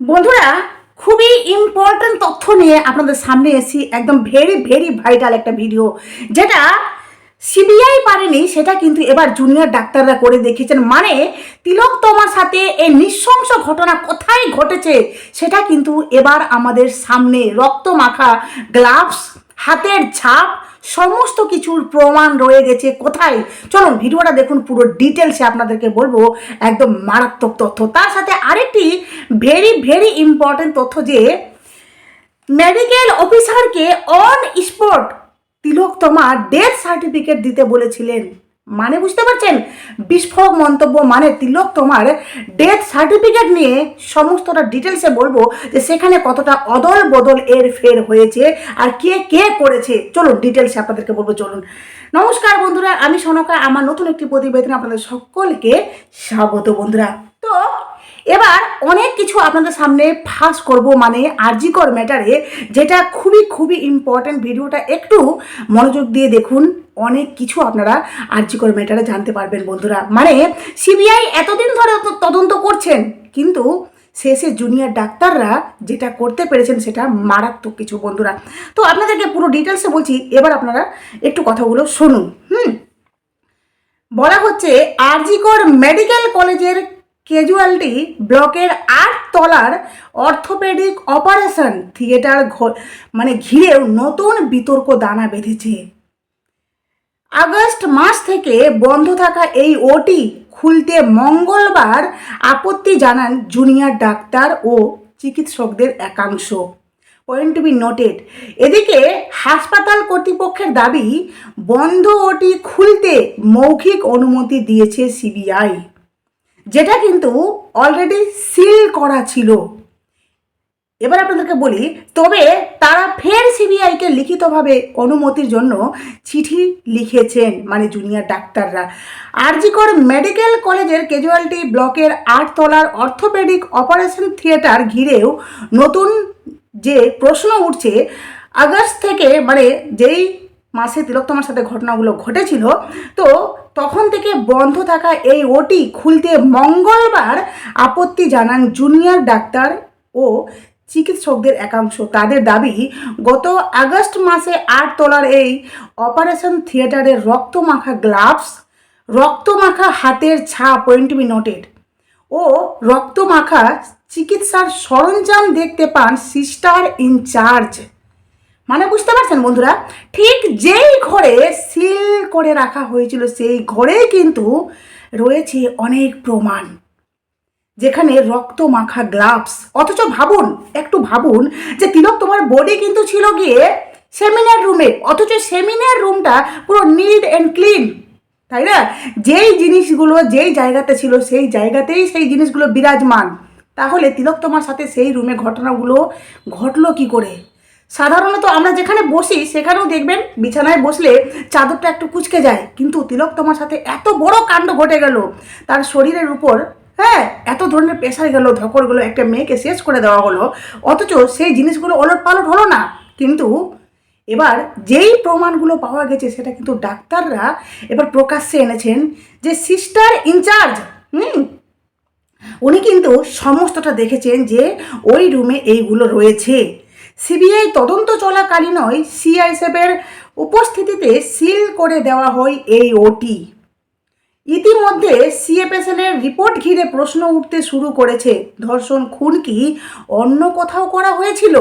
বন্ধুরা, খুবই ইম্পর্ট্যান্ট তথ্য নিয়ে আপনাদের সামনে এসেছি। একদম ভেরি ভেরি ভাইটাল একটা ভিডিও যেটা সিবিআই পারেনি, সেটা কিন্তু এবার জুনিয়র ডাক্তাররা করে দেখিয়েছেন। মানে তিলক তোমার সাথে এই নৃশংস ঘটনা কোথায় ঘটেছে, সেটা কিন্তু এবার আমাদের সামনে রক্ত মাখা গ্লাভস হাতের ছাপ সমস্ত কিছুর প্রমাণ রয়ে গেছে কোথায়? চলুন, ভিডিওটা দেখুন, পুরো ডিটেলসে আপনাদেরকে বলব, একদম মারাত্মক তথ্য। তার সাথে আরেকটি ভেরি ভেরি ইম্পর্টেন্ট তথ্য যে মেডিকেল অফিসারকে অন স্পট তিলক তোমার ডেথ সার্টিফিকেট দিতে বলেছিলেন। মানে বুঝতে পারছেন? বিস্ফোরক মন্তব্য মানে তিলক তোমার ডেথ সার্টিফিকেট নিয়ে সমস্তটা ডিটেলসে বলব যে সেখানে কতটা অদল বদল এর ফের হয়েছে আর কে কে করেছে। চলুন ডিটেলসে আপনাদেরকে বলব, চলুন। নমস্কার বন্ধুরা, আমি সনকা, আমার নতুন একটি প্রতিবেদনে আপনাদের সকলকে স্বাগত বন্ধুরা। এবার অনেক কিছু আপনাদের সামনে ফাঁস করব মানে আরজিকর ম্যাটারে যেটা খুবই খুবই ইম্পর্ট্যান্ট ভিডিওটা একটু মনোযোগ দিয়ে দেখুন। অনেক কিছু আপনারা আরজিকর ম্যাটারে জানতে পারবেন বন্ধুরা। মানে সিবিআই এতদিন ধরে তদন্ত করছেন, কিন্তু শেষে জুনিয়র ডাক্তাররা যেটা করতে পেরেছেন সেটা মারাত্মক কিছু বন্ধুরা। তো আপনাদেরকে পুরো ডিটেলসে বলছি, এবার আপনারা একটু কথাগুলো শুনুন। হুম। বলা হচ্ছে, আরজিকর মেডিকেল কলেজের ক্যাজুয়ালিটি ব্লকের আট তলার অর্থোপেডিক অপারেশন থিয়েটার মানে ঘিরেও নতুন বিতর্ক দানা বেঁধেছে। আগস্ট মাস থেকে বন্ধ থাকা এই ওটি খুলতে মঙ্গলবার আপত্তি জানান জুনিয়র ডাক্তার ও চিকিৎসকদের একাংশ। পয়েন্ট টু বি নোটেড এদিকে হাসপাতাল কর্তৃপক্ষের দাবি, বন্ধ ওটি খুলতে মৌখিক অনুমতি দিয়েছে সিবিআই যেটা কিন্তু অলরেডি সিল করা ছিল। এবার আপনাদেরকে বলি, তবে তারা ফের সিবিআইকে লিখিতভাবে অনুমতির জন্য চিঠি লিখেছেন মানে জুনিয়র ডাক্তাররা। আরজিকর মেডিকেল কলেজের ক্যাজুয়ালিটি ব্লকের আটতলার অর্থোপেডিক অপারেশন থিয়েটার ঘিরেও নতুন যে প্রশ্ন উঠছে, আগস্ট থেকে মানে যেই মাসে তিলোত্তমার সাথে ঘটনাগুলো ঘটেছিল, তো তখন থেকে বন্ধ থাকা এই ওটি খুলতে মঙ্গলবার আপত্তি জানান জুনিয়র ডাক্তার ও চিকিৎসকদের একাংশ। তাদের দাবি, গত আগস্ট মাসে আট তলার এই অপারেশন থিয়েটারের রক্তমাখা গ্লাভস, রক্তমাখা হাতের ছাপ পয়েন্ট বি নোটেড ও রক্তমাখা চিকিৎসার সরঞ্জাম দেখতে পান সিস্টার ইনচার্জ মানে বুঝতে পারছেন বন্ধুরা? ঠিক যেই ঘরে সিল করে রাখা হয়েছিল, সেই ঘরেই কিন্তু রয়েছে অনেক প্রমাণ। যেখানে রক্ত মাখা গ্লাভস অথচ ভাবুন, একটু ভাবুন যে তিলক তোমার বডি কিন্তু ছিল গিয়ে সেমিনার রুমে অথচ সেমিনার রুমটা পুরো নিট অ্যান্ড ক্লিন তাই না? যেই জিনিসগুলো যেই জায়গাতে ছিল, সেই জায়গাতেই সেই জিনিসগুলো বিরাজমান। তাহলে তিলক তোমার সাথে সেই রুমে ঘটনাগুলো ঘটলো কি করে? সাধারণত আমরা যেখানে বসি, সেখানেও দেখবেন বিছানায় বসলে চাদরটা একটু কুচকে যায়। কিন্তু তিলক তোমার সাথে এত বড় কাণ্ড ঘটে গেল, তার শরীরের উপর হ্যাঁ এত ধরনের প্রেশার গেল ধকর গেলো একটা মেয়েকে শেষ করে দেওয়া হলো। অথচ সেই জিনিসগুলো ওলট পালট হলো না। কিন্তু এবার যেই প্রমাণগুলো পাওয়া গেছে, সেটা কিন্তু ডাক্তাররা এবার প্রকাশ্যে এনেছেন যে সিস্টার ইনচার্জ হুম? উনি কিন্তু সমস্তটা দেখেছেন যে ওই রুমে এইগুলো রয়েছে। সিবিআই তদন্ত চলাকালীনই সিআইএসএফের উপস্থিতিতে সিল করে দেওয়া হয় এই ওটি। ইতিমধ্যে সিএপএসএলের রিপোর্ট ঘিরে প্রশ্ন উঠতে শুরু করেছে। ধর্ষণ খুন কি অন্য কোথাও করা হয়েছিল?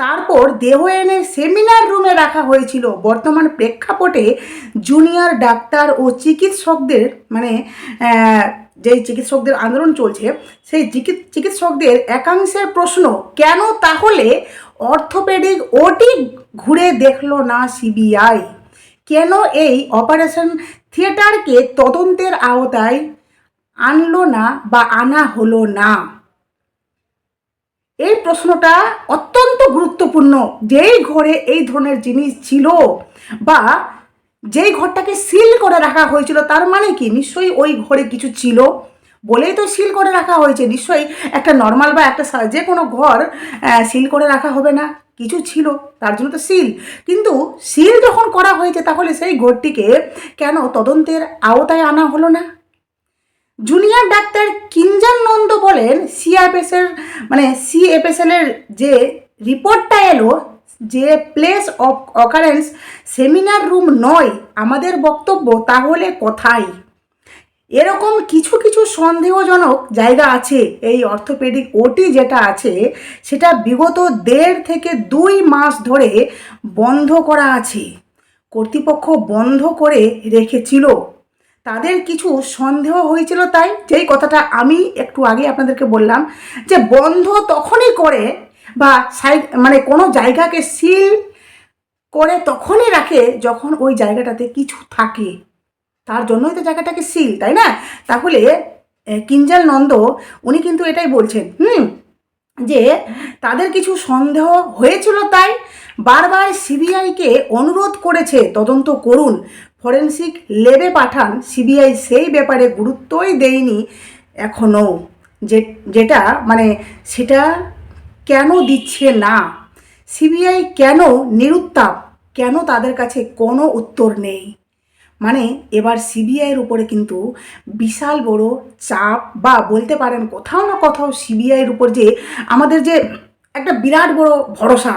তারপর দেহ এনে সেমিনার রুমে রাখা হয়েছিল। বর্তমান প্রেক্ষাপটে জুনিয়র ডাক্তার ও চিকিৎসকদের মানে যেই চিকিৎসকদের আন্দোলন চলছে, সেই চিকিৎ- চিকিৎসকদের একাংশের প্রশ্ন, কেন তাহলে অর্থোপেডিক ওটি ঘুরে দেখল না সিবিআই? কেন এই অপারেশন থিয়েটারকে তদন্তের আওতায় আনলো না বা আনা হলো না? এই প্রশ্নটা অত্যন্ত গুরুত্বপূর্ণ। যেই ঘরে এই ধরনের জিনিস ছিল বা যেই ঘরটাকে সিল করে রাখা হয়েছিল, তার মানে কি? নিশ্চয়ই ওই ঘরে কিছু ছিল বলেই তো সিল করে রাখা হয়েছে। নিশ্চয়ই একটা নর্মাল বা একটা যে কোনো ঘর সিল করে রাখা হবে না। কিছু ছিল, তার জন্য তো সিল কিন্তু সিল যখন করা হয়েছে, তাহলে সেই ঘরটিকে কেন তদন্তের আওতায় আনা হলো না? জুনিয়র ডাক্তার কিঞ্জান নন্দ বলেন সিআরপিএসের মানে সিএফএসএলের যে রিপোর্টটা এলো, যে place of occurrence seminar room নয়, আমাদের বক্তব্য তাহলে কোথায়? এরকম কিছু কিছু সন্দেহজনক জায়গা আছে, এই অর্থোপেডিক ওটি যেটা আছে, সেটা বিগত দেড় থেকে দুই মাস ধরে বন্ধ করা আছে। কর্তৃপক্ষ বন্ধ করে রেখেছিল। তাদের কিছু সন্দেহ হয়েছিল তাই যেই কথাটা আমি একটু আগে আপনাদেরকে বললাম যে বন্ধ তখনই করে বা সাই মানে কোনো জায়গাকে সিল করে তখনই রাখে যখন ওই জায়গাটাতে কিছু থাকে। তার জন্যই তো জায়গাটাকে সিল তাই না? তাহলে কিঞ্জাল নন্দ, উনি কিন্তু এটাই বলছেন, হুম, যে তাদের কিছু সন্দেহ হয়েছিল তাই বারবার সিবিআইকে অনুরোধ করেছে, তদন্ত করুন। ফরেন্সিক লেবে পাঠান সিবিআই সেই ব্যাপারে গুরুত্বই দেয়নি এখনও। যে, যেটা মানে সেটা কেন দিচ্ছে না? সিবিআই কেন নিরুত্তাপ? কেন তাদের কাছে কোনো উত্তর নেই? মানে এবার সিবিআইয়ের উপরে কিন্তু বিশাল বড় চাপ বা বলতে পারেন কোথাও না কোথাও সিবিআইয়ের উপর যে আমাদের যে একটা বিরাট বড় ভরসা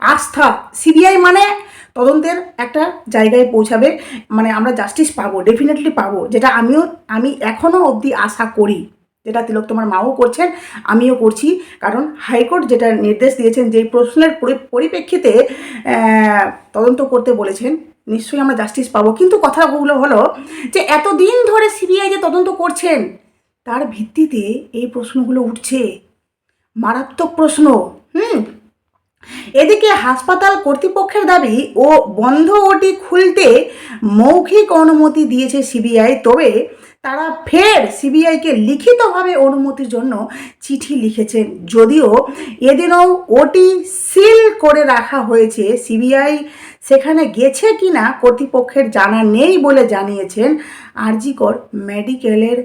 আস্থা সিবিআই মানে তদন্তের একটা জায়গায় পৌঁছাবে মানে আমরা জাস্টিস পাবো ডেফিনেটলি পাবো, যেটা আমিও, আমি এখনও অবধি আশা করি। যেটা তিলক তোমার মাও করছেন, আমিও করছি। কারণ হাইকোর্ট যেটা নির্দেশ দিয়েছেন যে প্রশ্নের পরি- পরিপ্রেক্ষিতে তদন্ত করতে বলেছেন, নিশ্চয়ই আমরা জাস্টিস পাবো। কিন্তু কথাগুলো হলো যে, এতদিন ধরে সিবিআই যে তদন্ত করছেন, তার ভিত্তিতে এই প্রশ্নগুলো উঠছে। মারাত্মক প্রশ্ন, হুম? এদিকে হাসপাতাল কর্তৃপক্ষের দাবি, ও বন্ধ ওটি খুলতে মৌখিক অনুমতি দিয়েছে সিবিআই, তবে তারা ফের সিবিআইকে লিখিতভাবে অনুমতির জন্য চিঠি লিখেছেন যদিও এদিনও ওটি সিল করে রাখা হয়েছে, সিবিআই সেখানে গেছে কিনা কর্তৃপক্ষের জানা নেই বলে জানিয়েছেন আরজিকর মেডিকেলের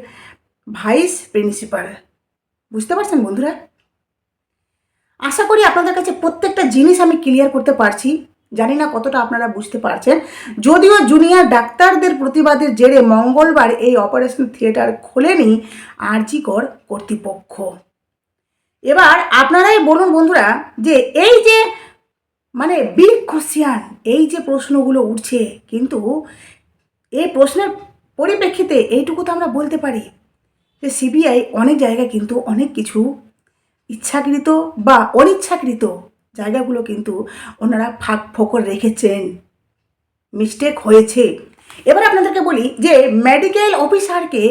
ভাইস প্রিন্সিপাল। বুঝতে পারছেন বন্ধুরা? আশা করি আপনাদের কাছে প্রত্যেকটা জিনিস আমি ক্লিয়ার করতে পারছি। জানি না কতটা আপনারা বুঝতে পারছেন। যদিও জুনিয়র ডাক্তারদের প্রতিবাদের জেরে মঙ্গলবার এই অপারেশন থিয়েটার খোলেনি আরজিকর কর্তৃপক্ষ। এবার আপনারাই বলুন বন্ধুরা যে এই যে মানে বিগ কোশ্চিয়ান এই যে প্রশ্নগুলো উঠছে, কিন্তু এই প্রশ্নের পরিপ্রেক্ষিতে এইটুকু তো আমরা বলতে পারি যে সিবিআই অনেক জায়গায় কিন্তু অনেক কিছু ইচ্ছাকৃত বা অনিচ্ছাকৃত জায়গাগুলো কিন্তু ওনারা ফাঁক ফোকর রেখেছেন। মিস্টেক হয়েছে। এবার আপনাদেরকে বলি যে মেডিকেল অফিসারকে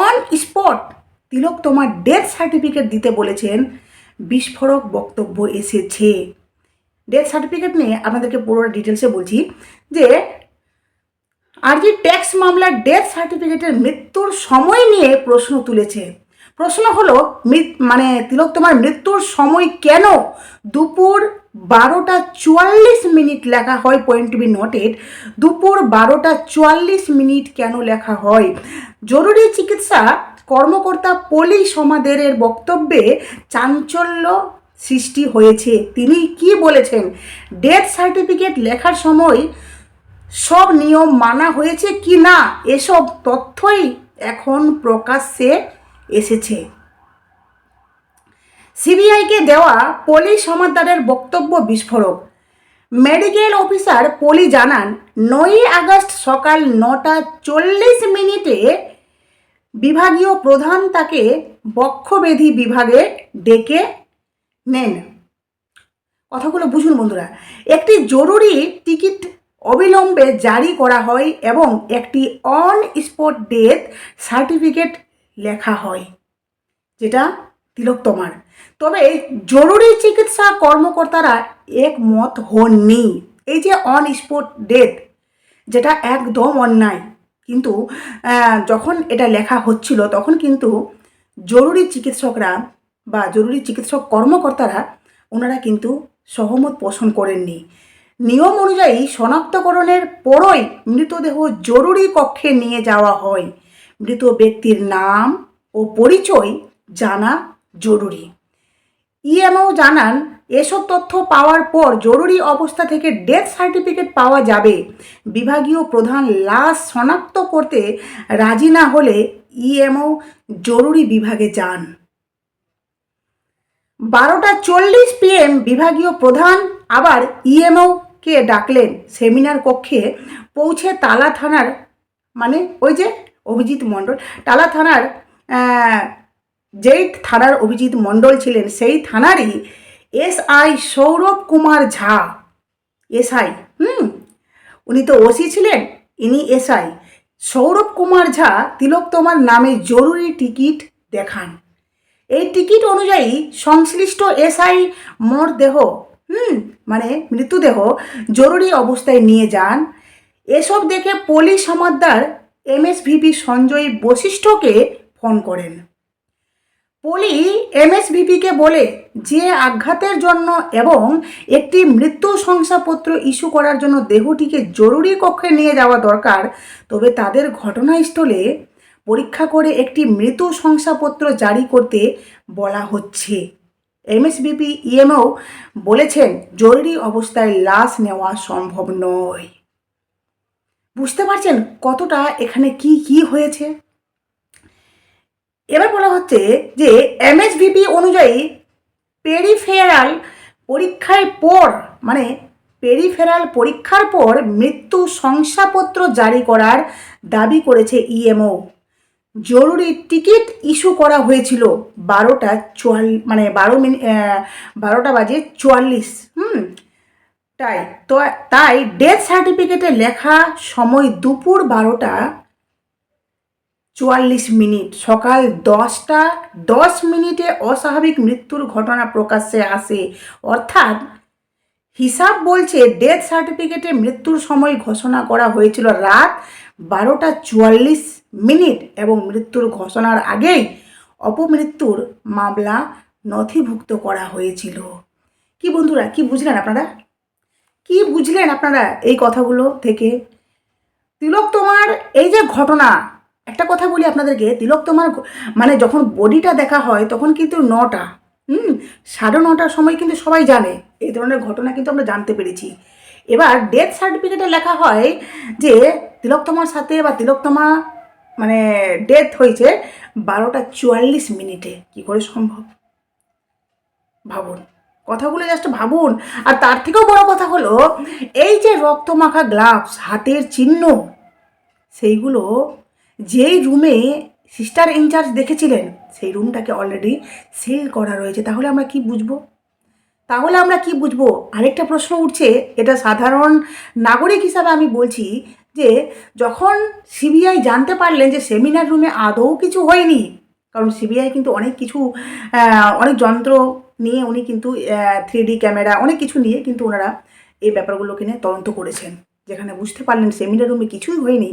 অন স্পট তিলক তোমার ডেথ সার্টিফিকেট দিতে বলেছেন। বিস্ফোরক বক্তব্য এসেছে। ডেথ সার্টিফিকেট নিয়ে আপনাদেরকে পুরো ডিটেলসে বলছি যে আরজি ট্যাক্স মামলার ডেথ সার্টিফিকেটের মৃত্যুর সময় নিয়ে প্রশ্ন তুলেছে। প্রশ্ন হলো মানে তিলক তোমার মৃত্যুর সময় কেন দুপুর বারোটা চুয়াল্লিশ মিনিট লেখা হয় পয়েন্ট টু বি নোটেড দুপুর বারোটা চুয়াল্লিশ মিনিট কেন লেখা হয়? জরুরি চিকিৎসা কর্মকর্তা পলি সমাদেরের বক্তব্যে চাঞ্চল্য সৃষ্টি হয়েছে। তিনি কি বলেছেন? ডেথ সার্টিফিকেট লেখার সময় সব নিয়ম মানা হয়েছে কি না? এসব তথ্যই এখন প্রকাশ্যে এসেছে। সিবিআইকে দেওয়া পলি সমাদারের বক্তব্য বিস্ফোরক। মেডিকেল অফিসার পলি জানান, নয়ই আগস্ট সকাল নটা চল্লিশ মিনিটে বিভাগীয় প্রধান তাকে বক্ষবেধি বিভাগে ডেকে নেন। কথাগুলো বুঝুন বন্ধুরা। একটি জরুরি টিকিট অবিলম্বে জারি করা হয় এবং একটি অন স্পট ডেথ সার্টিফিকেট লেখা হয়, যেটা তিলক তোমার। তবে জরুরি চিকিৎসা কর্মকর্তারা একমত হননি। এই যে অন স্পট ডেথ যেটা একদম অন্যায়। কিন্তু যখন এটা লেখা হচ্ছিল, তখন কিন্তু জরুরি চিকিৎসকরা বা জরুরি চিকিৎসক কর্মকর্তারা ওনারা কিন্তু সহমত পোষণ করেননি। নিয়ম অনুযায়ী শনাক্তকরণের পরই মৃতদেহ জরুরি কক্ষে নিয়ে যাওয়া হয়। মৃত ব্যক্তির নাম ও পরিচয় জানা জরুরি। ইএমও জানান, এসব তথ্য পাওয়ার পর জরুরি অবস্থা থেকে ডেথ সার্টিফিকেট পাওয়া যাবে। বিভাগীয় প্রধান লাশ শনাক্ত করতে রাজি না হলে ইএমও জরুরি বিভাগে যান। বারোটা চল্লিশ পিএম বিভাগীয় প্রধান আবার ইএমওকে ডাকলেন। সেমিনার কক্ষে পৌঁছে তালা থানার মানে ওই যে অভিজিৎ মণ্ডল। টালা থানার যেই থানার অভিজিৎ মণ্ডল ছিলেন। সেই থানারই এসআই সৌরভ কুমার ঝা, এসআই, হুম? উনি তো ওসি ছিলেন, ইনি এসআই। সৌরভ কুমার ঝা তিলক তোমার নামে জরুরি টিকিট দেখান। এই টিকিট অনুযায়ী সংশ্লিষ্ট এসআই মরদেহ, হুম? মানে মৃত্যুদেহ জরুরি অবস্থায় নিয়ে যান। এসব দেখে পুলিশ সমাদ্দার এমএসভিপি সঞ্জয় বশিষ্ঠকে ফোন করেন। পলি এমএসভিপিকে বলে যে আঘাতের জন্য এবং একটি মৃত্যু শংসাপত্র ইস্যু করার জন্য দেহটিকে জরুরি কক্ষে নিয়ে যাওয়া দরকার, তবে তাদের ঘটনাস্থলে পরীক্ষা করে একটি মৃত শংসাপত্র জারি করতে বলা হচ্ছে। এমএসবিপি ইএমও বলেছেন, জরুরি অবস্থায় লাশ নেওয়া সম্ভব নয়। বুঝতে পারছেন কতটা এখানে কি কি হয়েছে? এবার বলা হচ্ছে যে এমএসভিপি অনুযায়ী পেরিফেরাল পরীক্ষার পর মানে পেরিফেরাল পরীক্ষার পর মৃত্যু শংসাপত্র জারি করার দাবি করেছে ইএমও জরুরি টিকিট ইস্যু করা হয়েছিল বারোটা চুয়াল মানে বারো মিনিট বারোটা বাজে চুয়াল্লিশ, হুম? তাই, তো তাই ডেথ সার্টিফিকেটে লেখা সময় দুপুর বারোটা চুয়াল্লিশ মিনিট, সকাল দশটা দশ মিনিটে অস্বাভাবিক মৃত্যুর ঘটনা প্রকাশ্যে আসে। অর্থাৎ হিসাব বলছে ডেথ সার্টিফিকেটে মৃত্যুর সময় ঘোষণা করা হয়েছিল রাত বারোটা চুয়াল্লিশ মিনিট এবং মৃত্যুর ঘোষণার আগেই অপমৃত্যুর মামলা নথিভুক্ত করা হয়েছিল। কি বন্ধুরা, কি বুঝলেন আপনারা? কি বুঝলেন আপনারা এই কথাগুলো থেকে? তিলক তোমার এই যে ঘটনা, একটা কথা বলি আপনাদেরকে, তিলক তোমার মানে যখন বডিটা দেখা হয় তখন কিন্তু নটা, হুম? সাড়ে নটার সময় কিন্তু সবাই জানে, এই ধরনের ঘটনা কিন্তু আমরা জানতে পেরেছি। এবার ডেথ সার্টিফিকেটে লেখা হয় যে তিলোত্তমার সাথে বা তিলোত্তমা মানে ডেথ হয়েছে বারোটা চুয়াল্লিশ মিনিটে। কি করে সম্ভব? ভাবুন। কথাগুলো জাস্ট ভাবুন। আর তার থেকেও বড় কথা হলো, এই যে রক্তমাখা গ্লাভস হাতের চিহ্ন, সেইগুলো যেই রুমে সিস্টার ইনচার্জ দেখেছিলেন, সেই রুমটাকে অলরেডি সিল করা রয়েছে। তাহলে আমরা কি বুঝব? তাহলে আমরা কি বুঝব? আরেকটা প্রশ্ন উঠছে, এটা সাধারণ নাগরিক হিসাবে আমি বলছি যে, যখন সিবিআই জানতে পারলেন যে সেমিনার রুমে আদৌ কিছু হয়নি, কারণ সিবিআই কিন্তু অনেক কিছু অনেক যন্ত্র নিয়ে উনি কিন্তু থ্রি ডি ক্যামেরা অনেক কিছু নিয়ে কিন্তু ওনারা এই ব্যাপারগুলোকে নিয়ে তদন্ত করেছেন। যেখানে বুঝতে পারলেন সেমিনার রুমে কিছুই হয়নি।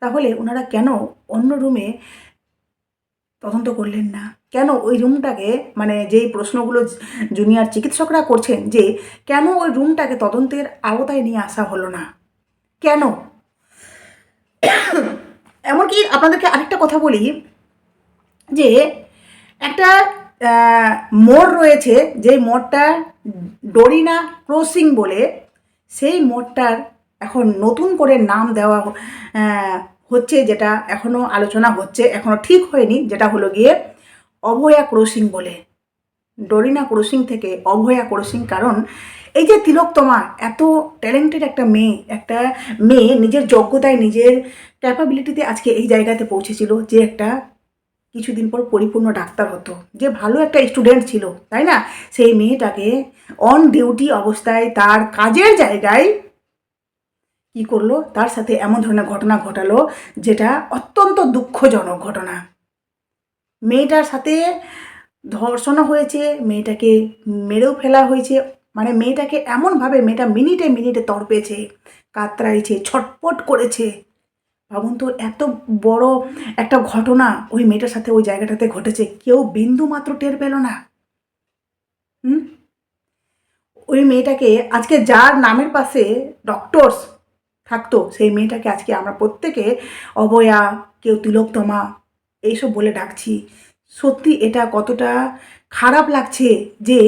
তাহলে ওনারা কেন অন্য রুমে তদন্ত করলেন না? কেন ওই রুমটাকে মানে যেই প্রশ্নগুলো জুনিয়র চিকিৎসকরা করছেন যে, কেন ওই রুমটাকে তদন্তের আওতায় নিয়ে আসা হলো না? কেন? এমনকি আপনাদেরকে আরেকটা কথা বলি যে, একটা মোড় রয়েছে, যেই মোড়টা ডরিনা ক্রসিং বলে, সেই মোড়টার এখন নতুন করে নাম দেওয়া হচ্ছে যেটা এখনও আলোচনা হচ্ছে এখনও ঠিক হয়নি, যেটা হলো গিয়ে অভয়া ক্রসিং বলে। ডরিনা ক্রসিং থেকে অভয়া ক্রসিং, কারণ এই যে তিলোত্তমা এত ট্যালেন্টেড একটা মেয়ে একটা মেয়ে নিজের যোগ্যতায়, নিজের ক্যাপাবিলিটিতে আজকে এই জায়গাতে পৌঁছেছিল যে একটা কিছুদিন পর পরিপূর্ণ ডাক্তার হতো। যে ভালো একটা স্টুডেন্ট ছিল, তাই না? সেই মেয়েটাকে অন ডিউটি অবস্থায় তার কাজের জায়গায় কি করল? তার সাথে এমন ধরনের ঘটনা ঘটালো, যেটা অত্যন্ত দুঃখজনক ঘটনা। মেয়েটার সাথে ধর্ষণও হয়েছে, মেয়েটাকে মেরেও ফেলা হয়েছে। মানে মেয়েটাকে এমনভাবে, মেয়েটা মিনিটে মিনিটে তড়পেছে, কাতরাইছে, ছটপট করেছে। ভাবুন তো, এত বড় একটা ঘটনা ওই মেয়েটার সাথে ওই জায়গাটাতে ঘটেছে। কেউ বিন্দু মাত্র টের পেল না। হুম? ওই মেয়েটাকে আজকে যার নামের পাশে ডক্টরস থাকতো, সেই মেয়েটাকে আজকে আমরা প্রত্যেকে অবয়া, কেউ তিলোত্তমা, এইসব বলে ডাকছি। সত্যি এটা কতটা খারাপ লাগছে যে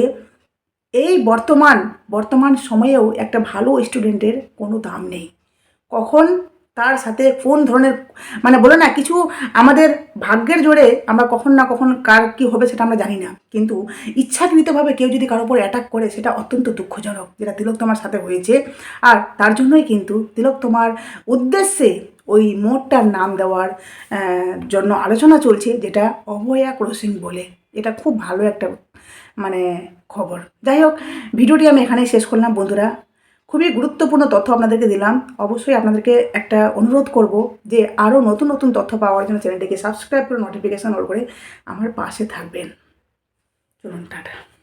এই বর্তমান বর্তমান সময়েও একটা ভালো স্টুডেন্টের কোনো দাম নেই। কখন তার সাথে কোন ধরনের মানে বলে না, কিছু আমাদের ভাগ্যের জোরে আমরা কখন না কখন কার কী হবে সেটা আমরা জানি না। কিন্তু ইচ্ছাকৃতভাবে কেউ যদি কারোর উপর অ্যাটাক করে, সেটা অত্যন্ত দুঃখজনক যেটা তিলক তোমার সাথে হয়েছে। আর তার জন্যই কিন্তু তিলক তোমার উদ্দেশ্যে ওই মোড়টার নাম দেওয়ার জন্য আলোচনা চলছে, যেটা অভয়া ক্রসিং বলে। এটা খুব ভালো একটা মানে খবর। যাই হোক, ভিডিওটি আমি এখানেই শেষ করলাম বন্ধুরা। খুবই গুরুত্বপূর্ণ তথ্য আপনাদেরকে দিলাম। অবশ্যই আপনাদেরকে একটা অনুরোধ করব যে আরও নতুন নতুন তথ্য পাওয়ার জন্য চ্যানেলটিকে সাবস্ক্রাইব করে নোটিফিকেশান অল করে আমার পাশে থাকবেন। চলুন, টাটা।